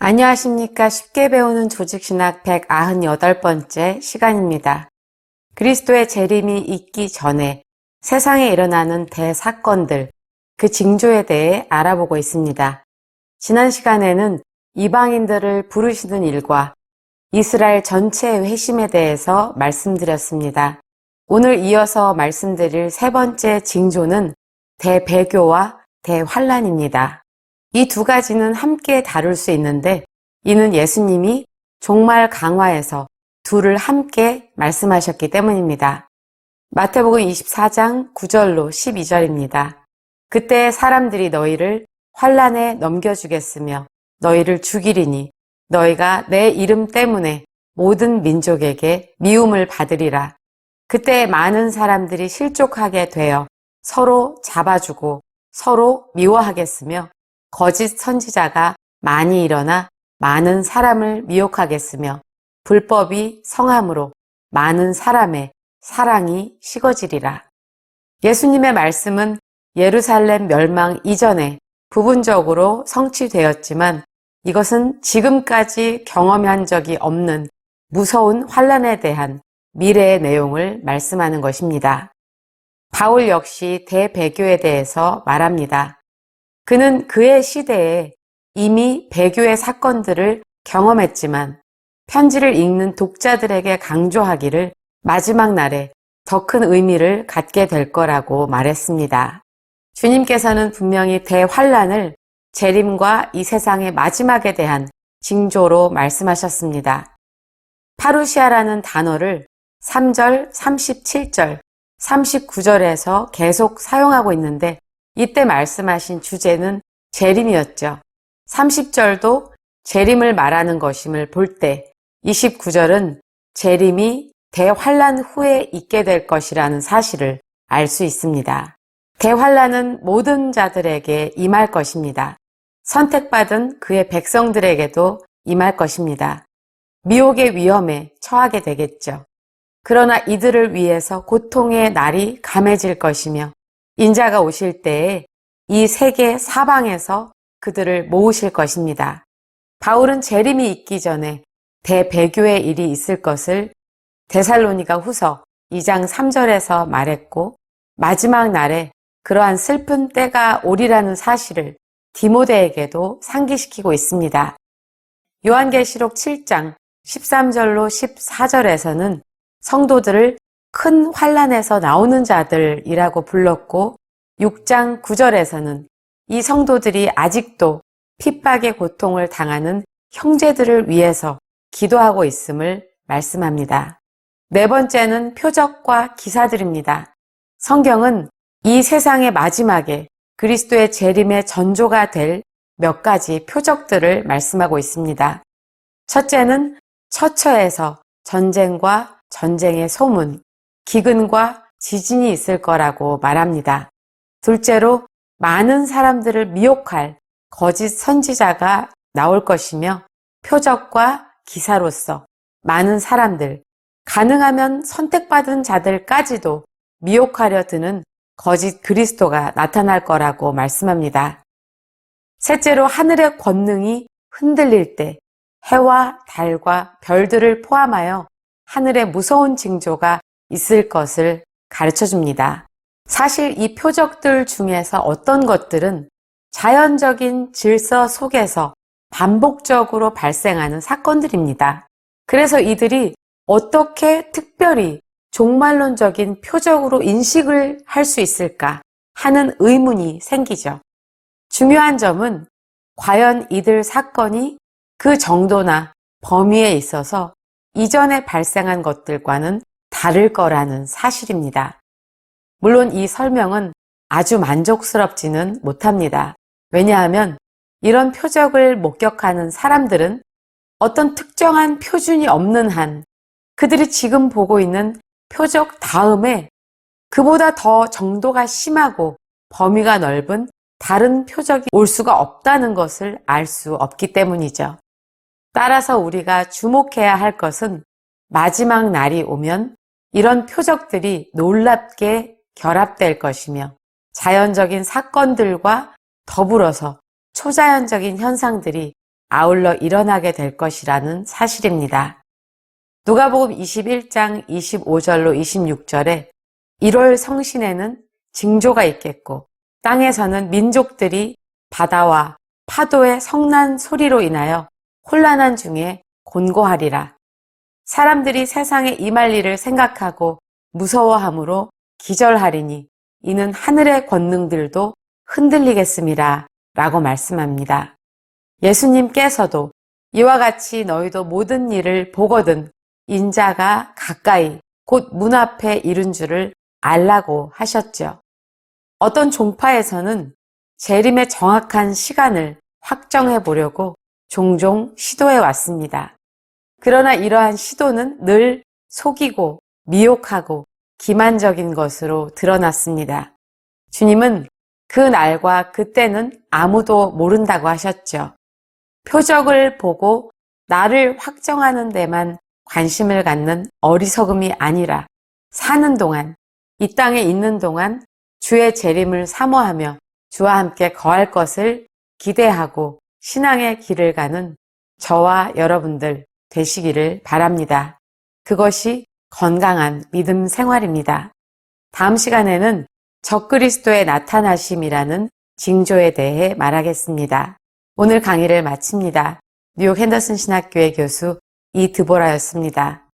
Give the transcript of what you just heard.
안녕하십니까. 쉽게 배우는 조직신학 198번째 시간입니다. 그리스도의 재림이 있기 전에 세상에 일어나는 대사건들, 그 징조에 대해 알아보고 있습니다. 지난 시간에는 이방인들을 부르시는 일과 이스라엘 전체의 회심에 대해서 말씀드렸습니다. 오늘 이어서 말씀드릴 세 번째 징조는 대배교와 대환란입니다. 이 두 가지는 함께 다룰 수 있는데 이는 예수님이 종말 강화에서 둘을 함께 말씀하셨기 때문입니다. 마태복음 24장 9절로 12절입니다. 그때 사람들이 너희를 환란에 넘겨주겠으며 너희를 죽이리니 너희가 내 이름 때문에 모든 민족에게 미움을 받으리라. 그때 많은 사람들이 실족하게 되어 서로 잡아주고 서로 미워하겠으며 거짓 선지자가 많이 일어나 많은 사람을 미혹하겠으며 불법이 성함으로 많은 사람의 사랑이 식어지리라. 예수님의 말씀은 예루살렘 멸망 이전에 부분적으로 성취되었지만 이것은 지금까지 경험한 적이 없는 무서운 환란에 대한 미래의 내용을 말씀하는 것입니다. 바울 역시 대배교에 대해서 말합니다. 그는 그의 시대에 이미 배교의 사건들을 경험했지만 편지를 읽는 독자들에게 강조하기를 마지막 날에 더 큰 의미를 갖게 될 거라고 말했습니다. 주님께서는 분명히 대환란을 재림과 이 세상의 마지막에 대한 징조로 말씀하셨습니다. 파루시아라는 단어를 3절, 37절, 39절에서 계속 사용하고 있는데 이때 말씀하신 주제는 재림이었죠. 30절도 재림을 말하는 것임을 볼 때 29절은 재림이 대환란 후에 있게 될 것이라는 사실을 알 수 있습니다. 대환란은 모든 자들에게 임할 것입니다. 선택받은 그의 백성들에게도 임할 것입니다. 미혹의 위험에 처하게 되겠죠. 그러나 이들을 위해서 고통의 날이 감해질 것이며 인자가 오실 때에 이 세계 사방에서 그들을 모으실 것입니다. 바울은 재림이 있기 전에 대배교의 일이 있을 것을 데살로니가 후서 2장 3절에서 말했고 마지막 날에 그러한 슬픈 때가 오리라는 사실을 디모데에게도 상기시키고 있습니다. 요한계시록 7장 13절로 14절에서는 성도들을 큰 환란에서 나오는 자들이라고 불렀고 6장 9절에서는 이 성도들이 아직도 핍박의 고통을 당하는 형제들을 위해서 기도하고 있음을 말씀합니다. 네 번째는 표적과 기사들입니다. 성경은 이 세상의 마지막에 그리스도의 재림의 전조가 될 몇 가지 표적들을 말씀하고 있습니다. 첫째는 처처에서 전쟁과 전쟁의 소문, 기근과 지진이 있을 거라고 말합니다. 둘째로 많은 사람들을 미혹할 거짓 선지자가 나올 것이며 표적과 기사로서 많은 사람들, 가능하면 선택받은 자들까지도 미혹하려 드는 거짓 그리스도가 나타날 거라고 말씀합니다. 셋째로 하늘의 권능이 흔들릴 때 해와 달과 별들을 포함하여 하늘의 무서운 징조가 있을 것을 가르쳐 줍니다. 사실 이 표적들 중에서 어떤 것들은 자연적인 질서 속에서 반복적으로 발생하는 사건들입니다. 그래서 이들이 어떻게 특별히 종말론적인 표적으로 인식을 할 수 있을까 하는 의문이 생기죠. 중요한 점은 과연 이들 사건이 그 정도나 범위에 있어서 이전에 발생한 것들과는 다를 거라는 사실입니다. 물론 이 설명은 아주 만족스럽지는 못합니다. 왜냐하면 이런 표적을 목격하는 사람들은 어떤 특정한 표준이 없는 한 그들이 지금 보고 있는 표적 다음에 그보다 더 정도가 심하고 범위가 넓은 다른 표적이 올 수가 없다는 것을 알 수 없기 때문이죠. 따라서 우리가 주목해야 할 것은 마지막 날이 오면 이런 표적들이 놀랍게 결합될 것이며 자연적인 사건들과 더불어서 초자연적인 현상들이 아울러 일어나게 될 것이라는 사실입니다. 누가복음 21장 25절로 26절에 1월 성신에는 징조가 있겠고 땅에서는 민족들이 바다와 파도의 성난 소리로 인하여 혼란한 중에 곤고하리라. 사람들이 세상에 임할 일을 생각하고 무서워함으로 기절하리니 이는 하늘의 권능들도 흔들리겠습니다. 라고 말씀합니다. 예수님께서도 이와 같이 너희도 모든 일을 보거든 인자가 가까이 곧 문 앞에 이른 줄을 알라고 하셨죠. 어떤 종파에서는 재림의 정확한 시간을 확정해 보려고 종종 시도해 왔습니다. 그러나 이러한 시도는 늘 속이고 미혹하고 기만적인 것으로 드러났습니다. 주님은 그 날과 그때는 아무도 모른다고 하셨죠. 표적을 보고 나를 확정하는 데만 관심을 갖는 어리석음이 아니라 사는 동안, 이 땅에 있는 동안 주의 재림을 사모하며 주와 함께 거할 것을 기대하고 신앙의 길을 가는 저와 여러분들 되시기를 바랍니다. 그것이 건강한 믿음 생활입니다. 다음 시간에는 적그리스도의 나타나심이라는 징조에 대해 말하겠습니다. 오늘 강의를 마칩니다. 뉴욕 핸더슨 신학교의 교수 이드보라였습니다.